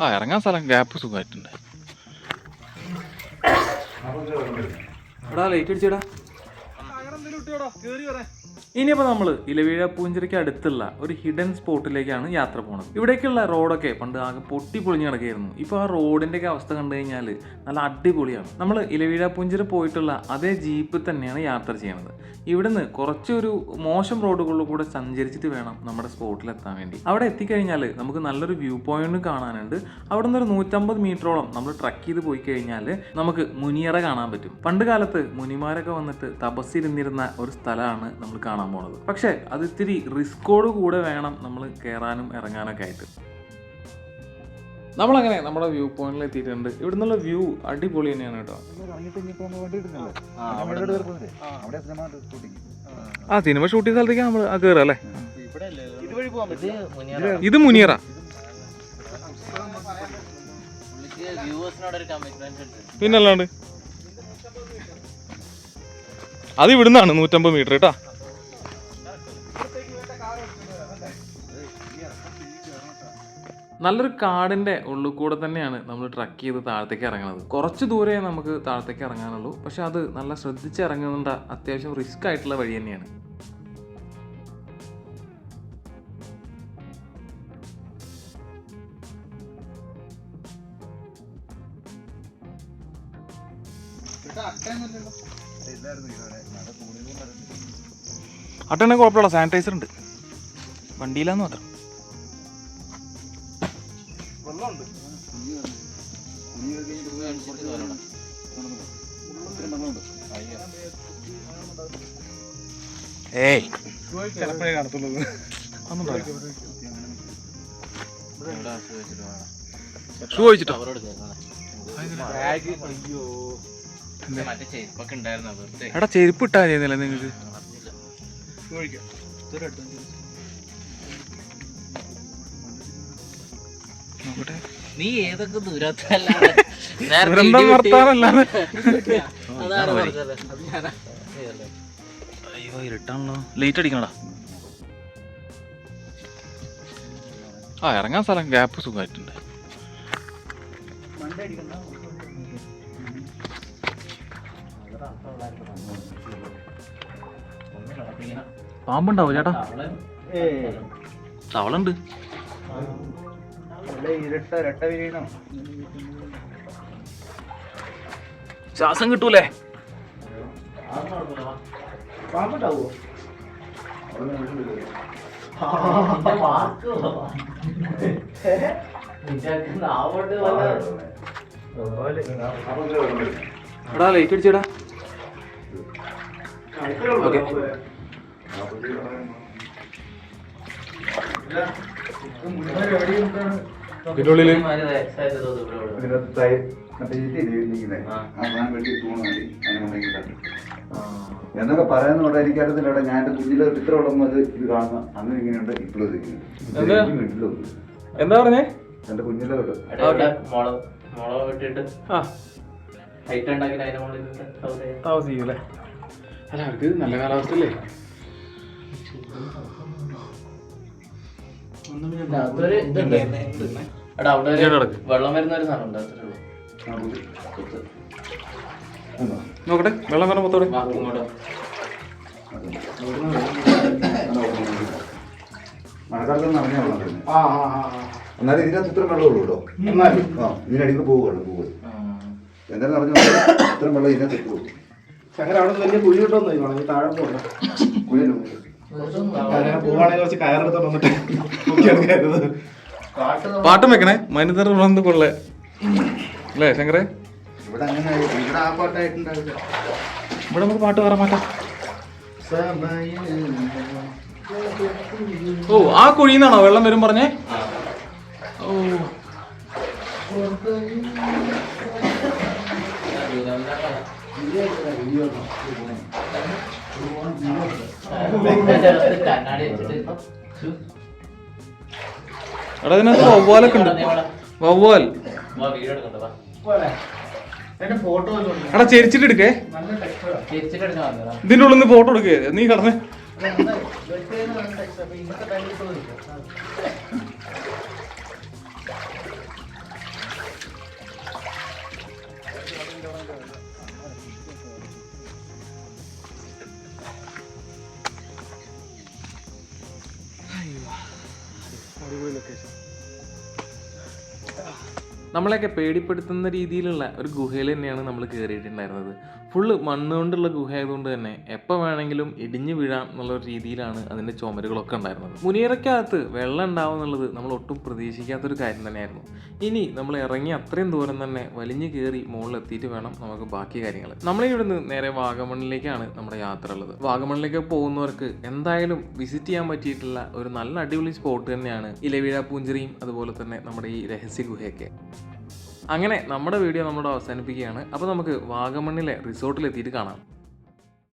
ആ ഇറങ്ങാൻ സ്ഥലം ഗ്യാപ്പ് സുഖമായിട്ടുണ്ട്. എടാ ലൈറ്റ് അടിച്ചേടാ. ഇനിയിപ്പോൾ നമ്മൾ ഇലവീഴ പൂഞ്ചിരയ്ക്ക് അടുത്തുള്ള ഒരു ഹിഡൻ സ്പോട്ടിലേക്കാണ് യാത്ര പോകുന്നത് ഇവിടേക്കുള്ള റോഡൊക്കെ പണ്ട് ആകെ പൊട്ടി പൊളിഞ്ഞ് കിടക്കുകയായിരുന്നു. ഇപ്പോൾ ആ റോഡിന്റെ ഒക്കെ അവസ്ഥ കണ്ടു കഴിഞ്ഞാൽ നല്ല അടിപൊളിയാണ്. നമ്മൾ ഇലവീഴ പൂഞ്ചിര പോയിട്ടുള്ള അതേ ജീപ്പിൽ തന്നെയാണ് യാത്ര ചെയ്യുന്നത്. ഇവിടുന്ന് കുറച്ചൊരു മോശം റോഡുകളിൽ കൂടെ സഞ്ചരിച്ചിട്ട് വേണം നമ്മുടെ സ്പോട്ടിലെത്താൻ വേണ്ടി. അവിടെ എത്തിക്കഴിഞ്ഞാൽ നമുക്ക് നല്ലൊരു വ്യൂ പോയിന്റ് കാണാനുണ്ട്. അവിടെ നിന്ന് ഒരു നൂറ്റമ്പത് മീറ്ററോളം നമ്മൾ ട്രക്ക് ചെയ്ത് പോയി കഴിഞ്ഞാൽ നമുക്ക് മുനിയറ കാണാൻ പറ്റും. പണ്ട് കാലത്ത് മുനിമാരൊക്കെ വന്നിട്ട് തപസ്സിരുന്നിരുന്ന ഒരു സ്ഥലമാണ് നമ്മൾ കാണാൻ പോണത് പക്ഷേ അത് ഇത്തിരി റിസ്കോട് കൂടെ വേണം നമ്മൾ കയറാനും ഇറങ്ങാനൊക്കെ ആയിട്ട്. നമ്മളങ്ങനെ നമ്മുടെ വ്യൂ പോയിന്റിൽ എത്തിയിട്ടുണ്ട്. ഇവിടെ നിന്നുള്ള വ്യൂ അടിപൊളി തന്നെയാണ് കേട്ടോ. ആ സിനിമ ഷൂട്ട് ചെയ്ത സ്ഥലത്തേക്ക് നമ്മൾ ആ കയറുക അല്ലേ? ഇത് മുനിയറ. പിന്നല്ലാണ്ട്. അത് ഇവിടുന്നാണ് നൂറ്റമ്പത് മീറ്റർ കേട്ടാ നല്ലൊരു കാടിന്റെ ഉള്ളിൽ കൂടെ തന്നെയാണ് നമ്മൾ ട്രക്ക് ചെയ്ത് താഴത്തേക്ക് ഇറങ്ങുന്നത്. കുറച്ച് ദൂരെ നമുക്ക് താഴത്തേക്ക് ഇറങ്ങാനുള്ളൂ. പക്ഷെ അത് നല്ല ശ്രദ്ധിച്ച് ഇറങ്ങുന്നുണ്ട് അത്യാവശ്യം റിസ്ക് ആയിട്ടുള്ള വഴി തന്നെയാണ്. അട്ടനെ കുഴപ്പമില്ല സാനിറ്റൈസർ ഉണ്ട്. വണ്ടിയിലാന്ന് മാത്രം. ഏയ്. ചിലപ്പോഴേ ഷൂ എടാ ചെരുപ്പ് ഇട്ടാ ചെയ്യുന്നില്ല നിങ്ങൾക്ക് നോക്കട്ടെ. നീ ഏതൊക്കെ ദൂരത്തല്ലാതെ ദുരന്തം വർത്താനല്ലാതെ. അതാണ് പറഞ്ഞത്. അത് ഞാനാ അയ്യോ ഇരുട്ടാണല്ലോ. ലേറ്റ് അടിക്കണടാ. ആ ഇറങ്ങാൻ സ്ഥലം ഗ്യാപ്പ് സുഖമായിട്ടുണ്ട്. പാമ്പുണ്ടാവും ചേട്ടാ? തവളുണ്ട് ശ്വാസം കിട്ടൂലേ? എടാ ലൈറ്റ് അടിച്ചേടാ. ഓക്കെ ഇതിനുള്ളിൽ എന്നൊക്കെ പറഞ്ഞാൽ എനിക്കറിയത്തില്ല അറിയത്തില്ല ഞാൻ എന്റെ കുഞ്ഞിലെ ഇത്ര ഉള്ളത് ഇത് കാണുന്ന. അങ്ങനെ ഇങ്ങനെയുണ്ട് ഇപ്പോഴും? ഇങ്ങനെയുണ്ട് എന്താ? പറഞ്ഞേ? എന്റെ കുഞ്ഞിലെ അല്ല അവർക്ക് നല്ല കാലാവസ്ഥ അല്ലേ അതൊരു എടാ അവിടെ ഒരു വെള്ളം വരുന്ന ഒരു സാധനം ഉണ്ട് അത്രേ ഉള്ളൂ. നോക്കട്ടെ വെള്ളം വരണം മൊത്തോടെ വാ, ഇങ്ങോട്ട് വാ. മഴക്കാലത്ത് നിറഞ്ഞ വെള്ളം ആ ആ ആ എന്നാലും ഇതിനകത്ത് ഇത്ര വെള്ളമുള്ളൂ കേട്ടോ. ഇതിനടിയിൽ പോവുകയാണ് പോവുക ആ. എന്തായാലും നിറഞ്ഞ ഇത്രയും വെള്ളം ഇതിനകത്ത് എത്തുള്ളൂ ശങ്കര അവിടെ നിന്ന് വലിയ കുഴി കിട്ടുമെന്ന് താഴെ പോകണ്ട കുഴിയിലും കുറച്ച് കയറെടുത്തോണ്ട് വന്നിട്ട് നോക്കിയെടുക്കരുത് പാട്ടും വെക്കണേ. മനുതർ വന്ന് കൊള്ളേ. അല്ലേ ശങ്കറേ? ഇവിടെ അങ്ങനെ ഇവിടെ ആ പാട്ടായിട്ടുണ്ടാവില്ല. ഇവിടെ നമുക്ക് പാട്ട് വേറെ മാറ്റാം. ഓ ആ കുഴിന്നാണോ വെള്ളം വരും പറഞ്ഞേ? ഓ. എടാ ഇതിനകത്ത് വവ്വാലൊക്കെ ഉണ്ട്. വവ്വാൽ. എടാ ചെരിച്ചിട്ട് എടുക്കേ. ഇതിന്റെ ഉള്ളിൽ നിന്ന് ഫോട്ടോ എടുക്കേ. നീ കടന്നേ. നമ്മളെയൊക്കെ പേടിപ്പെടുത്തുന്ന രീതിയിലുള്ള ഒരു ഗുഹയിൽ തന്നെയാണ് നമ്മൾ കയറിയിട്ടുണ്ടായിരുന്നത്. ഫുള്ള് മണ്ണ് കൊണ്ടുള്ള ഗുഹ ആയതുകൊണ്ട് തന്നെ എപ്പോൾ വേണമെങ്കിലും ഇടിഞ്ഞു വീഴാം എന്നുള്ള രീതിയിലാണ് അതിന്റെ ചുമരുകളൊക്കെ ഉണ്ടായിരുന്നത്. മുനിയറയ്ക്കകത്ത് വെള്ളം ഉണ്ടാവും എന്നുള്ളത് നമ്മൾ ഒട്ടും പ്രതീക്ഷിക്കാത്തൊരു കാര്യം തന്നെയായിരുന്നു. ഇനി നമ്മൾ ഇറങ്ങി അത്രയും ദൂരം തന്നെ വലിഞ്ഞു കയറി മുകളിലെത്തിയിട്ട് വേണം നമുക്ക് ബാക്കി കാര്യങ്ങൾ. നമ്മളിവിടുന്ന് നേരെ വാഗമണ്ണിലേക്കാണ് നമ്മുടെ യാത്ര ഉള്ളത്. വാഗമണ്ണിലേക്ക് പോകുന്നവർക്ക് എന്തായാലും വിസിറ്റ് ചെയ്യാൻ പറ്റിയിട്ടുള്ള ഒരു നല്ല അടിപൊളി സ്പോട്ട് തന്നെയാണ് ഇലവീഴ പൂഞ്ചിറിയും അതുപോലെ തന്നെ നമ്മുടെ ഈ രഹസ്യ ഗുഹയൊക്കെ. അങ്ങനെ നമ്മുടെ വീഡിയോ നമ്മളോട് അവസാനിപ്പിക്കുകയാണ്. അപ്പോൾ നമുക്ക് വാഗമണ്ണിലെ റിസോർട്ടിലെത്തിയിട്ട് കാണാം.